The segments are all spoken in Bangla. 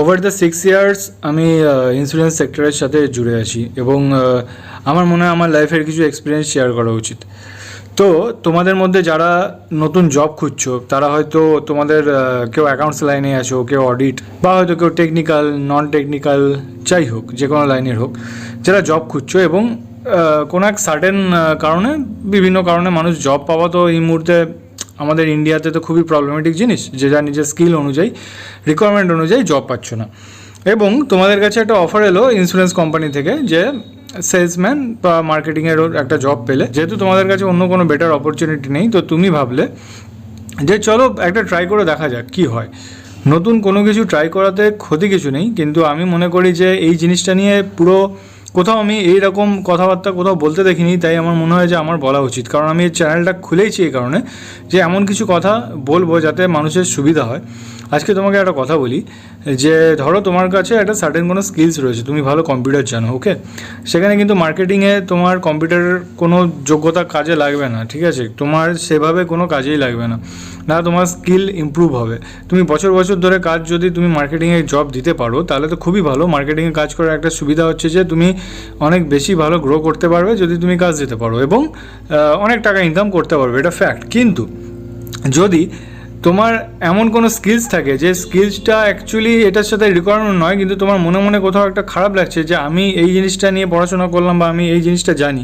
ওভার দ্য সিক্স ইয়ার্স আমি ইন্স্যুরেন্স সেক্টরের সাথে জুড়ে আছি এবং আমার মনে হয় আমার লাইফের কিছু এক্সপিরিয়েন্স শেয়ার করা উচিত। তো, তোমাদের মধ্যে যারা নতুন জব খুঁজছো, তারা হয়তো তোমাদের কেউ অ্যাকাউন্টস লাইনে আছো, কেউ অডিট বা হয়তো কেউ টেকনিক্যাল নন টেকনিক্যাল যাই হোক, যে কোনো লাইনের হোক, যারা জব খুঁজছো এবং কোনো এক সার্টেন কারণে, বিভিন্ন কারণে মানুষ জব পাওয়া তো এই মুহূর্তে আমাদের ইন্ডিয়াতে তো খুবই প্রবলেমেটিক জিনিস যে যার নিজের স্কিল অনুযায়ী রিকোয়ারমেন্ট অনুযায়ী জব পাচ্ছ না। এবং তোমাদের কাছে একটা অফার এলো ইন্স্যুরেন্স কোম্পানি থেকে যে সেলসম্যান বা মার্কেটিংয়ের একটা জব পেলে। যেহেতু তোমাদের কাছে অন্য কোনো বেটার অপরচুনিটি নেই, তো তুমি ভাবলে যে চলো একটা ট্রাই করে দেখা যাক কি হয়। নতুন কোনো কিছু ট্রাই করাতে ক্ষতি কিছু নেই, কিন্তু আমি মনে করি যে এই জিনিসটা নিয়ে পুরো কোথাও আমি এই রকম কথাবার্তা কোথাও বলতে দেখিনি, তাই আমার মনে হয় যে আমার বলা উচিত। কারণ আমি এই চ্যানেলটা খুলেইছি এই কারণে যে এমন কিছু কথা বলব যাতে মানুষের সুবিধা হয়। আজকে তোমাকে একটা কথা বলি, যে ধরো তোমার কাছে একটা সার্টেন কোনো স্কিলস রয়েছে, তুমি ভালো কম্পিউটার জানো ওকে সেখানে কিন্তু মার্কেটিংয়ে তোমার কম্পিউটারের কোনো যোগ্যতা কাজে লাগবে না, ঠিক আছে? তোমার সেভাবে কোনো কাজেই লাগবে না। না, তোমার স্কিল ইম্প্রুভ হবে। তুমি বছর বছর ধরে কাজ যদি তুমি মার্কেটিংয়ে জব দিতে পারো, তাহলে তো খুবই ভালো। মার্কেটিংয়ে কাজ করার একটা সুবিধা হচ্ছে যে, তুমি অনেক বেশি ভালো গ্রো করতে পারবে যদি তুমি কাজ দিতে পারো এবং অনেক টাকা ইনকাম করতে পারবে, এটা ফ্যাক্ট কিন্তু যদি তোমার এমন কোনো স্কিলস থাকে যে স্কিলসটা অ্যাকচুয়ালি এটার সাথে রিকোয়ারমেন্ট নয়, কিন্তু তোমার মনে মনে কোথাও একটা খারাপ লাগছে যে আমি এই জিনিসটা নিয়ে পড়াশোনা করলাম বা আমি এই জিনিসটা জানি,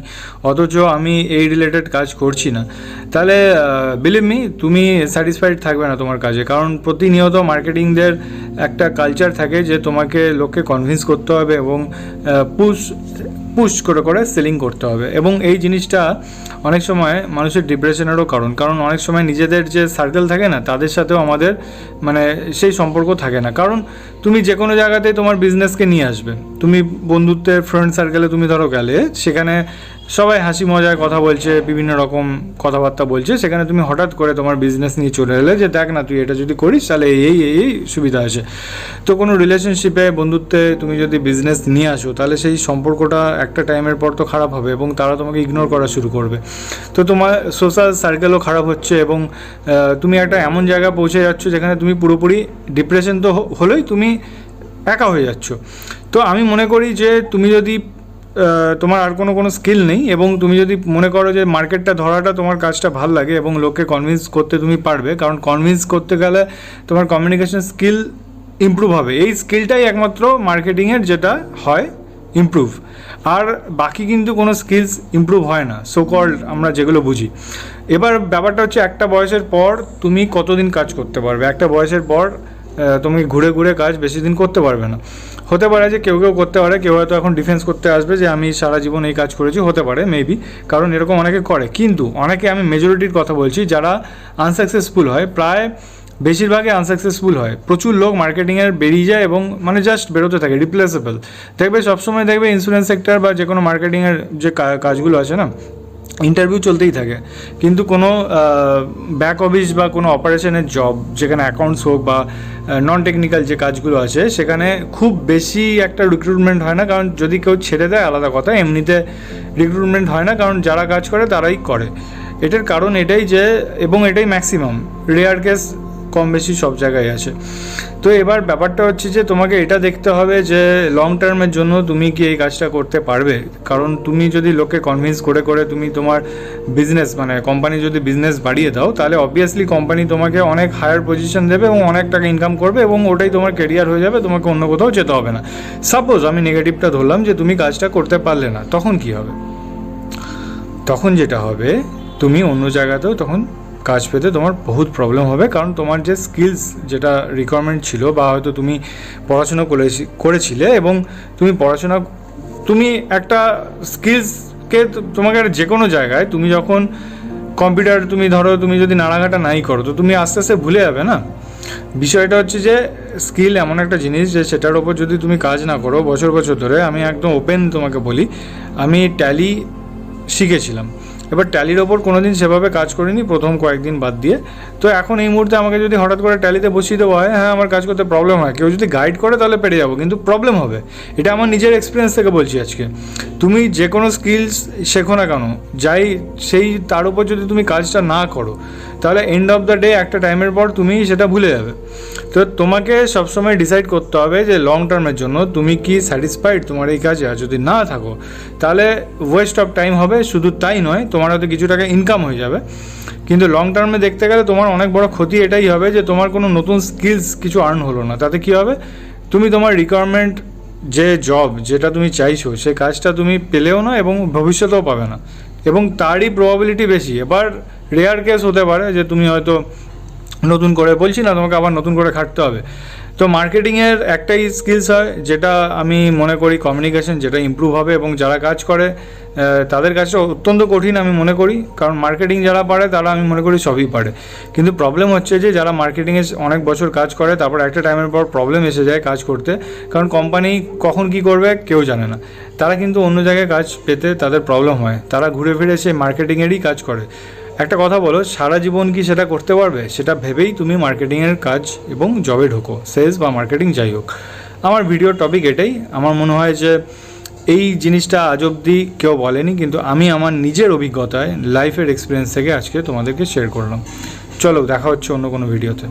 অথচ আমি এই রিলেটেড কাজ করছি না। তাহলে বিলিভ মি তুমি স্যাটিসফাইড থাকবে না তোমার কাজে, কারণ প্রতিনিয়ত মার্কেটিংদের একটা কালচার থাকে যে তোমাকে লোককে কনভিন্স করতে হবে এবং পুশ পুশ করে করে সেলিং করতে হবে। এবং এই জিনিসটা অনেক সময় মানুষের ডিপ্রেশনেরও কারণ। কারণ অনেক সময় নিজেদের যে সার্কেল থাকে না, তাদের সাথেও আমাদের মানে সেই সম্পর্ক থাকে না। কারণ তুমি যে কোনো জায়গাতেই তোমার বিজনেসকে নিয়ে আসবে। তুমি বন্ধুত্বের ফ্রেন্ড সার্কেলে তুমি ধরো গেলে, সেখানে সবাই হাসি মজায় কথা বলছে, বিভিন্ন রকম কথাবার্তা বলছে। সেখানে তুমি হঠাৎ করে তোমার বিজনেস নিয়ে চলে এলে যে, দেখ না, তুই এটা যদি করিস, তাহলে এই এই সুবিধা আছে। তো কোনো রিলেশনশিপে বন্ধুত্বে তুমি যদি বিজনেস নিয়ে আসো, তাহলে সেই সম্পর্কটা একটা টাইমের পর তো খারাপ হবে এবং তারা তোমাকে ইগনোর করা শুরু করবে। তো তোমার সোশ্যাল সার্কেলও খারাপ হচ্ছে এবং তুমি একটা এমন জায়গায় পৌঁছে যাচ্ছ যেখানে তুমি পুরোপুরি ডিপ্রেশন তো হলেই, তুমি একা হয়ে যাচ্ছ। তো আমি মনে করি যে, তুমি যদি তোমার আর কোনো কোনো স্কিল নেই এবং তুমি যদি মনে করো যে মার্কেটটা ধরাটা তোমার কাজটা ভালো লাগে এবং লোককে কনভিন্স করতে তুমি পারবে, কারণ কনভিন্স করতে গেলে তোমার কমিউনিকেশন স্কিল ইমপ্রুভ হবে। এই স্কিলটাই একমাত্র মার্কেটিংয়ের যেটা হয় ইমপ্রুভ আর বাকি কিন্তু কোনো স্কিলস ইমপ্রুভ হয় না সো কল্ড আমরা যেগুলো বুঝি। এবার ব্যাপারটা হচ্ছে একটা বয়সের পর তুমি কতদিন কাজ করতে পারবে? একটা বয়সের পর তুমি ঘুরে ঘুরে কাজ বেশি দিন করতে পারবে না। হতে পারে যে কেউ কেউ করতে পারে, কেউ হয়তো এখন ডিফেন্স করতে আসবে যে আমি সারা জীবন এই কাজ করেছি, হতে পারে মেবি কারণ এরকম অনেকে করে। কিন্তু অনেকে আমি মেজরিটির কথা বলছি, যারা আনসাকসেসফুল হয়, প্রায় বেশিরভাগই আনসাকসেসফুল হয়। প্রচুর লোক মার্কেটিংয়ের বেরিয়ে যায় এবং মানে জাস্ট বেরোতে থাকে রিপ্লেসেবল দেখবে সবসময় দেখবে ইন্স্যুরেন্স সেক্টর বা যে কোনো মার্কেটিংয়ের যে কাজগুলো আছে না ইন্টারভিউ চলতেই থাকে। কিন্তু কোনো ব্যাক অফিস বা কোনো অপারেশনের জব যেখানে অ্যাকাউন্টস হোক বা নন টেকনিক্যাল যে কাজগুলো আছে, সেখানে খুব বেশি একটা রিক্রুটমেন্ট হয় না। কারণ যদি কেউ ছেড়ে দেয়, আলাদা কথা, এমনিতে রিক্রুটমেন্ট হয় না। কারণ যারা কাজ করে, তারাই করে। এটার কারণ এটাই যে, এবং এটাই ম্যাক্সিমাম রেয়ার কেস কম বেশি সব জায়গায় আছে। তো এবার ব্যাপারটা হচ্ছে যে তোমাকে এটা দেখতে হবে যে লং টার্মের জন্য তুমি কি এই কাজটা করতে পারবে? কারণ তুমি যদি লোককে কনভিন্স করে করে তুমি তোমার বিজনেস মানে কোম্পানি যদি বিজনেস বাড়িয়ে দাও, তাহলে অবভিয়াসলি কোম্পানি তোমাকে অনেক হায়ার পজিশন দেবে এবং অনেক টাকা ইনকাম করবে এবং ওটাই তোমার কেরিয়ার হয়ে যাবে, তোমাকে অন্য কোথাও যেতে হবে না। সাপোজ আমি নেগেটিভটা ধরলাম যে তুমি কাজটা করতে পারলে না, তখন কি হবে? তখন যেটা হবে, তুমি অন্য জায়গাতেও তখন কাজ পেতে তোমার বহুত প্রবলেম হবে। কারণ তোমার যে স্কিলস যেটা রিকোয়ারমেন্ট ছিল বা হয়তো তুমি পড়াশোনা করেছি, করেছিলে এবং তুমি পড়াশোনা, তুমি একটা স্কিলসকে তোমাকে যে কোনো জায়গায় তুমি যখন কম্পিউটার তুমি ধরো তুমি যদি নাড়াঘাটা নাই করো, তো তুমি আস্তে আস্তে ভুলে যাবে না? বিষয়টা হচ্ছে যে স্কিল এমন একটা জিনিস যে সেটার ওপর যদি তুমি কাজ না করো, বছর বছর ধরে আমি একদম ওপেন তোমাকে বলি, আমি ট্যালি শিখেছিলাম। এবার ট্যালির ওপর কোনোদিন সেভাবে কাজ করিনি, প্রথম কয়েকদিন বাদ দিয়ে। তো এখন এই মুহূর্তে আমাকে যদি হঠাৎ করে ট্যালিতে বসিয়ে দেওয়া হয় হ্যাঁ আমার কাজ করতে প্রবলেম হয়। কেউ যদি গাইড করে, তাহলে পেরে যাব, কিন্তু প্রবলেম হবে। এটা আমার নিজের এক্সপিরিয়েন্স থেকে বলছি আজকে। তুমি যে কোনো স্কিলস শেখো না কেন, যাই সেই, তার উপর যদি তুমি কাজটা না করো তাহলে এন্ড অফ দ্য ডে একটা টাইমের পর তুমি সেটা ভুলে যাবে। তো তোমাকে সবসময় ডিসাইড করতে হবে যে লং টার্মের জন্য তুমি কি স্যাটিসফাইড তোমার এই কাজে? আর যদি না থাকো, তাহলে ওয়েস্ট অফ টাইম হবে, শুধু তাই নয়, তোমার হয়তো কিছু টাকা ইনকাম হয়ে যাবে। কিন্তু লং টার্মে দেখতে গেলে তোমার অনেক বড় ক্ষতি এটাই হবে যে তোমার কোনো নতুন স্কিলস কিছু আর্ন হলো না। তাতে কি হবে? তুমি তোমার রিকোয়ারমেন্ট যে জব যেটা তুমি চাইছো, সে কাজটা তুমি পেলেও না এবং ভবিষ্যতেও পাবে না। এবং তারই প্রবাবিলিটি বেশি। এবার রেয়ার কেস হতে পারে যে তুমি হয়তো নতুন করে, বলছি না তোমাকে আবার নতুন করে খাটতে হবে। তো মার্কেটিংয়ের একটাই স্কিলস হয়, যেটা আমি মনে করি কমিউনিকেশন যেটা ইমপ্রুভ হবে এবং যারা কাজ করে তাদের কাছে অত্যন্ত কঠিন আমি মনে করি। কারণ মার্কেটিং যারা পারে, তারা আমি মনে করি সবই পারে। কিন্তু প্রবলেম হচ্ছে যে যারা মার্কেটিংয়ে অনেক বছর কাজ করে, তারপর একটা টাইমের পর প্রবলেম এসে যায় কাজ করতে। কারণ কোম্পানি কখন কি করবে কেউ জানে না। তারা কিন্তু অন্য জায়গায় কাজ পেতে তাদের প্রবলেম হয়। তারা ঘুরে ফিরে সেই মার্কেটিংয়েরই কাজ করে। একটা কথা বলো, সারা জীবন কি সেটা করতে পারবে? সেটা ভেবেই তুমি মার্কেটিংয়ের কাজ এবং জবে ঢোকো সেলস বা মার্কেটিং যাই হোক। আমার ভিডিওর টপিক এটাই। আমার মনে হয় যে এই জিনিসটা আজ অবধি কেউ বলেনি, কিন্তু আমি আমার নিজের অভিজ্ঞতায় লাইফের এক্সপিরিয়েন্স থেকে আজকে তোমাদেরকে শেয়ার করলাম। চলো, দেখা হচ্ছে অন্য কোনো ভিডিওতে